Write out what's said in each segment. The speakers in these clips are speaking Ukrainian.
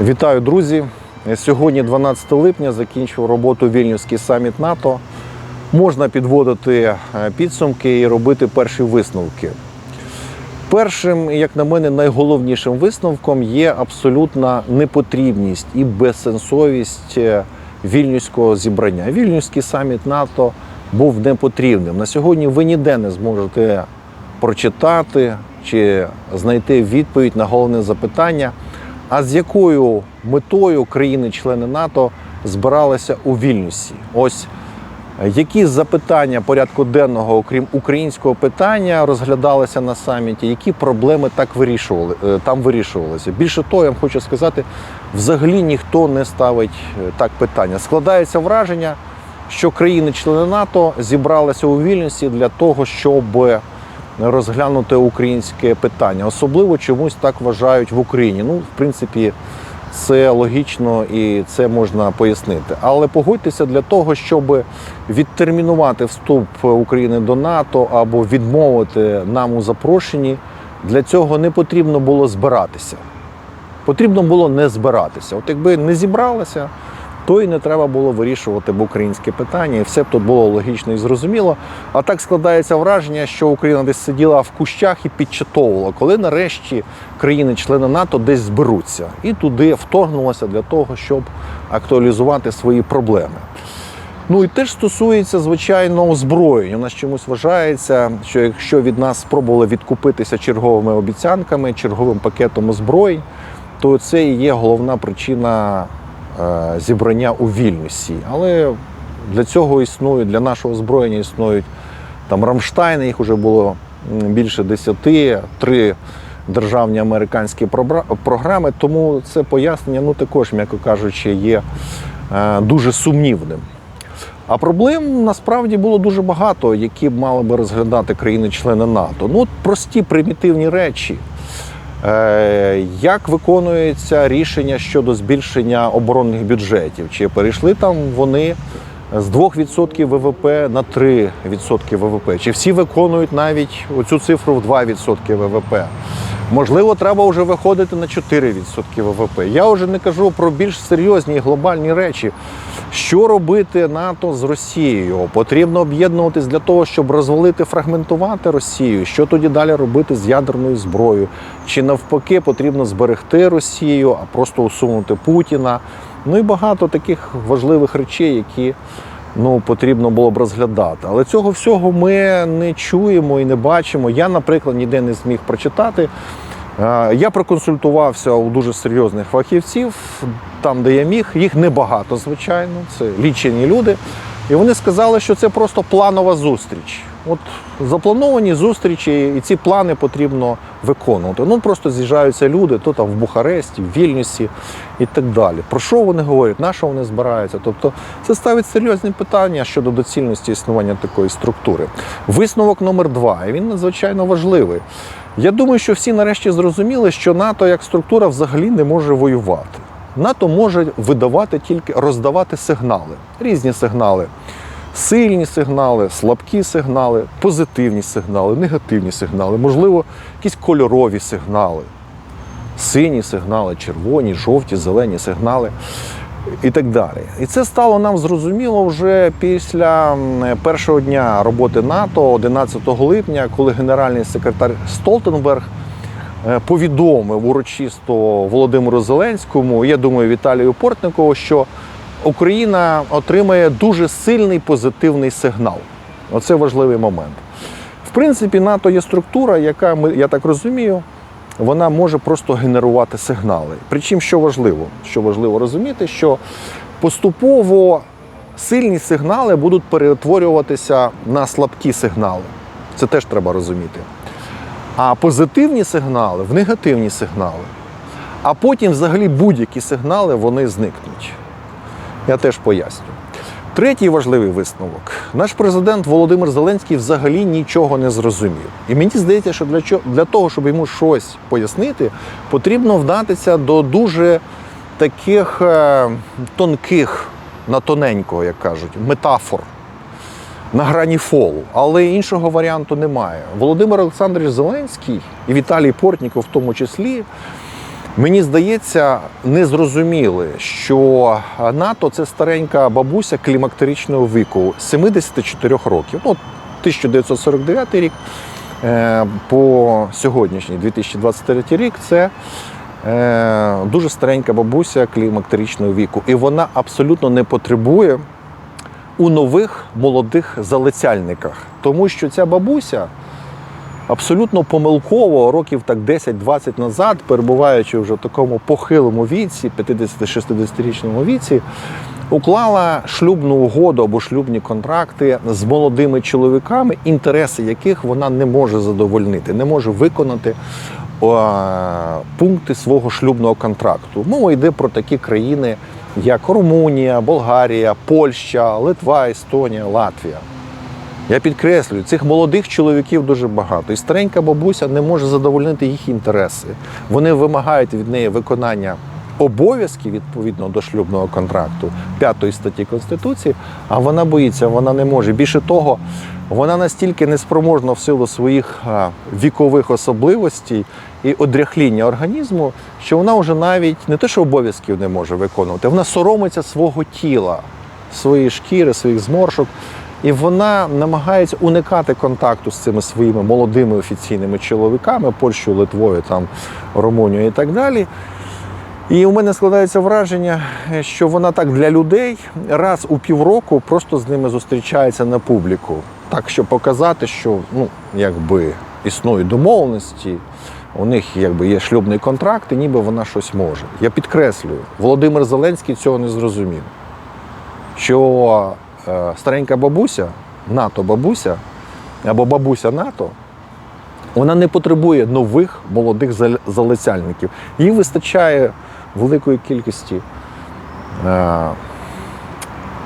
Вітаю, друзі! Сьогодні, 12 липня, закінчив роботу Вільнюський саміт НАТО. Можна підводити е, підсумки і робити перші висновки. Першим, як на мене, найголовнішим висновком є абсолютна непотрібність і безсенсовість е, вільнюського зібрання. Вільнюський саміт НАТО був непотрібним. На сьогодні ви ніде не зможете прочитати чи знайти відповідь на головне запитання. А з якою метою країни-члени НАТО збиралися у Вільнюсі? Ось е, які запитання порядку денного, окрім українського питання, розглядалися на саміті, які проблеми так вирішували е, там вирішувалися? Більше того, я вам хочу сказати, взагалі ніхто не ставить е, так питання. Складається враження, що країни-члени НАТО зібралися у Вільнюсі для того, щоб розглянути українське питання. Особливо чомусь так вважають в Україні. Ну, в принципі, це логічно і це можна пояснити. Але погодьтеся для того, щоб відтермінувати вступ України до НАТО або відмовити нам у запрошенні, для цього не потрібно було збиратися. Потрібно було не збиратися. От якби не зібралися, то і не треба було вирішувати б українське питання, і все б тут було логічно і зрозуміло. А так складається враження, що Україна десь сиділа в кущах і підчатовувала, коли нарешті країни-члени НАТО десь зберуться і туди вторгнулася для того, щоб актуалізувати свої проблеми. Ну і теж стосується звичайно озброєння. У нас чомусь вважається, що якщо від нас спробували відкупитися черговими обіцянками, черговим пакетом озброєнь, то це і є головна причина зібрання у Вільнюсі. Але для цього існують, для нашого озброєння існують там Рамштайни, їх вже було більше десяти, три державні американські програми. Тому це пояснення, ну також, м'яко кажучи, є е, дуже сумнівним. А проблем насправді було дуже багато, які б мали би розглядати країни-члени НАТО. Ну, от прості примітивні речі. Е, Як виконується рішення щодо збільшення оборонних бюджетів? Чи перейшли там вони з 2% ВВП на 3% ВВП? Чи всі виконують навіть оцю цифру в 2% ВВП? Можливо, треба вже виходити на 4% ВВП. Я вже не кажу про більш серйозні глобальні речі. Що робити НАТО з Росією? Потрібно об'єднуватись для того, щоб розвалити, фрагментувати Росію. Що тоді далі робити з ядерною зброєю? Чи навпаки потрібно зберегти Росію, а просто усунути Путіна? Ну і багато таких важливих речей, які ну, потрібно було б розглядати. Але цього всього ми не чуємо і не бачимо. Я, наприклад, ніде не зміг прочитати. Е, Я проконсультувався у дуже серйозних фахівців, там, де я міг. Їх небагато, звичайно, це лічені люди. І вони сказали, що це просто планова зустріч. От заплановані зустрічі, і ці плани потрібно виконувати. Ну просто з'їжджаються люди, то там в Бухаресті, в Вільнюсі і так далі. Про що вони говорять, на що вони збираються? Тобто це ставить серйозні питання щодо доцільності існування такої структури. Висновок номер два, і він надзвичайно важливий. Я думаю, що всі нарешті зрозуміли, що НАТО як структура взагалі не може воювати. НАТО може видавати тільки роздавати сигнали, різні сигнали. Сильні сигнали, слабкі сигнали, позитивні сигнали, негативні сигнали, можливо, якісь кольорові сигнали, сині сигнали, червоні, жовті, зелені сигнали і так далі. І це стало нам зрозуміло вже після першого дня роботи НАТО, 11 липня, коли генеральний секретар Столтенберг е, повідомив урочисто Володимиру Зеленському, я думаю, Віталію Портникову, що Україна отримає дуже сильний позитивний сигнал. Оце важливий момент. В принципі, НАТО є структура, яка я так розумію, вона може просто генерувати сигнали. Причому, що важливо, що важливо розуміти, що поступово сильні сигнали будуть перетворюватися на слабкі сигнали. Це теж треба розуміти. А позитивні сигнали в негативні сигнали. А потім, взагалі, будь-які сигнали вони зникнуть. Я теж поясню. Третій важливий висновок. Наш президент Володимир Зеленський взагалі нічого не зрозумів. І мені здається, що для, чо- для того, щоб йому щось пояснити, потрібно вдатися до дуже таких е, тонких, на тоненького, як кажуть, метафор на грані фолу. Але іншого варіанту немає. Володимир Олександрович Зеленський і Віталій Портніков в тому числі Мені здається, не зрозуміли, що НАТО це старенька бабуся клімактеричного віку 74 років. Ну, 1949 рік е, по сьогоднішній 2023 рік це е, дуже старенька бабуся клімактеричного віку. І вона абсолютно не потребує у нових молодих залицяльниках, тому що ця бабуся абсолютно помилково, років так 10-20 назад, перебуваючи вже в такому похилому віці, 50-60-річному віці, уклала шлюбну угоду або шлюбні контракти з молодими чоловіками, інтереси яких вона не може задовольнити, не може виконати пункти свого шлюбного контракту. Мова йде про такі країни, як Румунія, Болгарія, Польща, Литва, Естонія, Латвія. Я підкреслюю, цих молодих чоловіків дуже багато. І старенька бабуся не може задовольнити їх інтереси. Вони вимагають від неї виконання обов'язків відповідно до шлюбного контракту п'ятої статті Конституції, а вона боїться, вона не може. Більше того, вона настільки неспроможна в силу своїх вікових особливостей і одряхління організму, що вона вже навіть не те, що обов'язків не може виконувати, вона соромиться свого тіла, своєї шкіри, своїх зморшок. І вона намагається уникати контакту з цими своїми молодими офіційними чоловіками, Польщею, Литвою, там, Румунією і так далі. І у мене складається враження, що вона так для людей раз у півроку просто з ними зустрічається на публіку. Так, щоб показати, що ну, якби існують домовленості, у них якби є шлюбний контракт, і ніби вона щось може. Я підкреслюю, Володимир Зеленський цього не зрозумів. Що старенька бабуся, НАТО бабуся або бабуся НАТО, вона не потребує нових молодих залицяльників. Їй вистачає великої кількості е,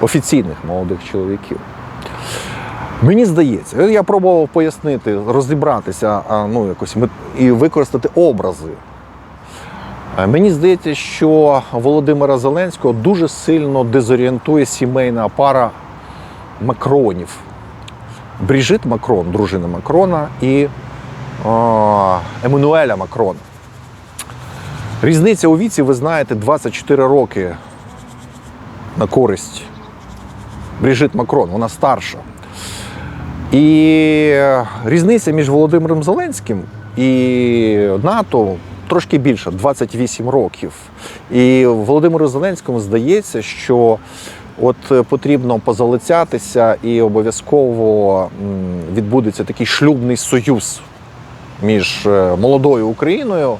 офіційних молодих чоловіків. Мені здається, я пробував пояснити, розібратися, ну, якось і використати образи. Е, Мені здається, що Володимира Зеленського дуже сильно дезорієнтує сімейна пара Макронів. Бріжит Макрон, дружина Макрона, і о, Еммануеля Макрона. Різниця у віці, ви знаєте, 24 роки на користь Бріжит Макрон, вона старша. І різниця між Володимиром Зеленським і НАТО трошки більша 28 років. І Володимиру Зеленському здається, що от потрібно позалицятися і обов'язково відбудеться такий шлюбний союз між е, молодою Україною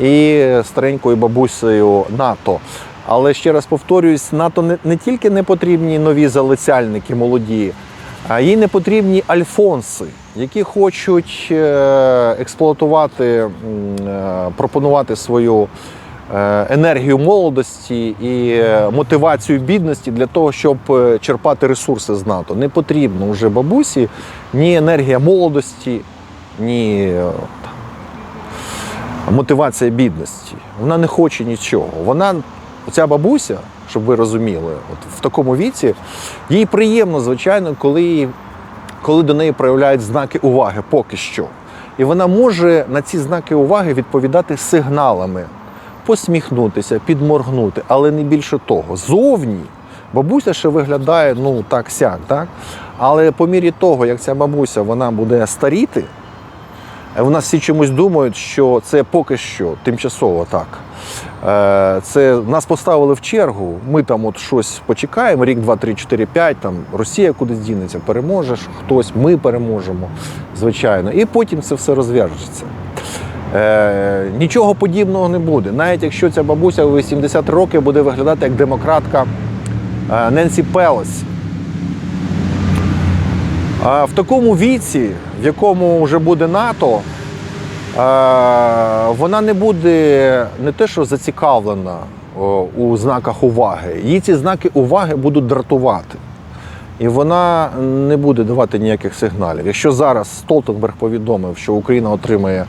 і старенькою бабусею НАТО. Але ще раз повторююсь, НАТО не, не тільки не потрібні нові залицяльники молоді, а їй не потрібні альфонси, які хочуть е, експлуатувати, е, пропонувати свою е, енергію молодості і мотивацію бідності для того, щоб черпати ресурси з НАТО. Не потрібно вже бабусі ні енергія молодості, ні мотивація бідності. Вона не хоче нічого. Вона, ця бабуся, щоб ви розуміли, от в такому віці, їй приємно, звичайно, коли, коли до неї проявляють знаки уваги поки що. І вона може на ці знаки уваги відповідати сигналами, посміхнутися, підморгнути, але не більше того. Зовні бабуся ще виглядає ну так сяк, так? Але по мірі того, як ця бабуся вона буде старіти, У нас всі чомусь думають, що це поки що тимчасово так. Е, Це нас поставили в чергу. Ми там от щось почекаємо, рік, два, три, чотири, п'ять. Там Росія кудись дінеться, переможе хтось, ми переможемо, звичайно. І потім це все розв'яжеться. Е, нічого подібного не буде. Навіть якщо ця бабуся у 80 років буде виглядати як демократка е, Ненсі Пелес. А в такому віці, в якому вже буде НАТО, е, вона не буде не те, що зацікавлена у знаках уваги. Їй ці знаки уваги будуть дратувати. І вона не буде давати ніяких сигналів. Якщо зараз Столтенберг повідомив, що Україна отримає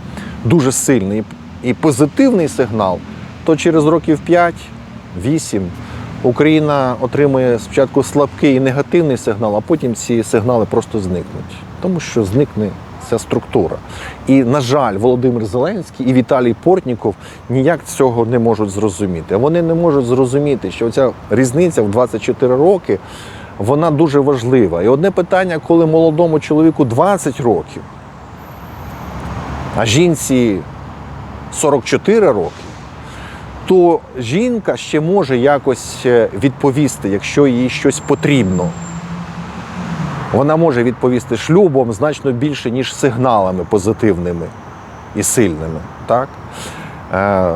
дуже сильний і позитивний сигнал, то через років 5-8 Україна отримує спочатку слабкий і негативний сигнал, а потім ці сигнали просто зникнуть. Тому що зникне ця структура. І, на жаль, Володимир Зеленський і Віталій Портніков ніяк цього не можуть зрозуміти. Вони не можуть зрозуміти, що ця різниця в 24 роки вона дуже важлива. І одне питання, коли молодому чоловіку 20 років, а жінці 44 роки, то жінка ще може якось е, відповісти, якщо їй щось потрібно. Вона може відповісти шлюбом значно більше, ніж сигналами позитивними і сильними. Так? Е,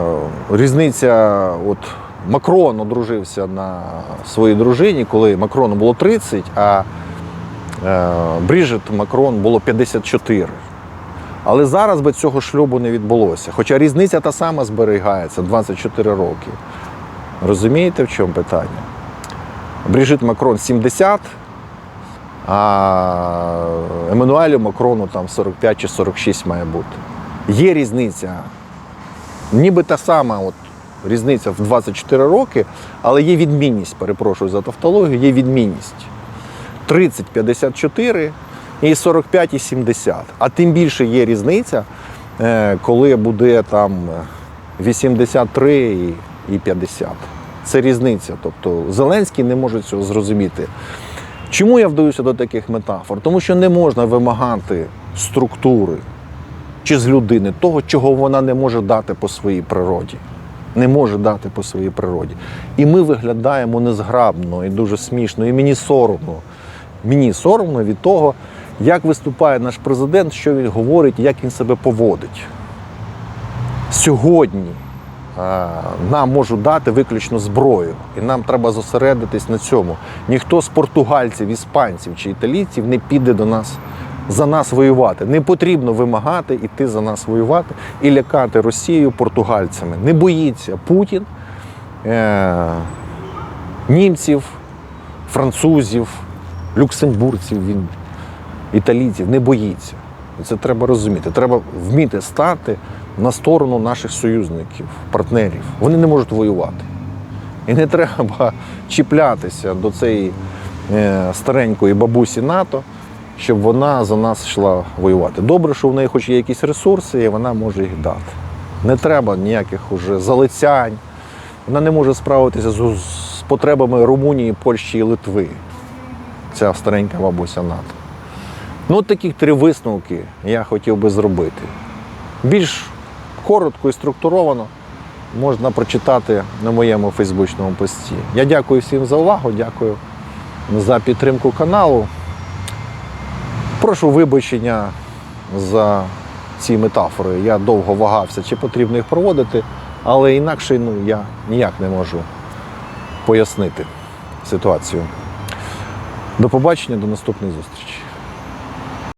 різниця, от Макрон одружився на своїй дружині, коли Макрону було 30, а е, Бріжит Макрон було 54. Але зараз би цього шлюбу не відбулося. Хоча різниця та сама зберігається 24 роки. Розумієте, в чому питання? Бріжит Макрон 70, а Еммануелю Макрону там 45 чи 46 має бути. Є різниця. Ніби та сама от, різниця в 24 роки, але є відмінність, перепрошую за тавтологію, є відмінність. 30-54 і 45 і 70. А тим більше є різниця, е, коли буде там 83 і- і 50. Це різниця. Тобто Зеленський не може цього зрозуміти. Чому я вдаюся до таких метафор? Тому що не можна вимагати структури чи з людини того, чого вона не може дати по своїй природі. Не може дати по своїй природі. І ми виглядаємо незграбно і дуже смішно. І мені соромно. Мені соромно від того, як виступає наш президент, що він говорить, як він себе поводить. Сьогодні нам можуть дати виключно зброю, і нам треба зосередитись на цьому. Ніхто з португальців, іспанців чи італійців не піде до нас за нас воювати. Не потрібно вимагати іти за нас воювати і лякати Росію португальцями. Не боїться Путін, е, німців, французів, люксембурців, він, італійців. Не боїться. І це треба розуміти. Треба вміти стати на сторону наших союзників, партнерів. Вони не можуть воювати. І не треба чіплятися до цієї е, старенької бабусі НАТО, щоб вона за нас йшла воювати. Добре, що в неї хоч є якісь ресурси, і вона може їх дати. Не треба ніяких уже залицянь. Вона не може справитися з, з потребами Румунії, Польщі і Литви. Ця старенька бабуся НАТО. Ну, от таких три висновки я хотів би зробити. Більш коротко і структуровано можна прочитати на моєму фейсбучному пості. Я дякую всім за увагу, дякую за підтримку каналу. Прошу вибачення за ці метафори. Я довго вагався, чи потрібно їх проводити, але інакше ну, я ніяк не можу пояснити ситуацію. До побачення, до наступної зустрічі.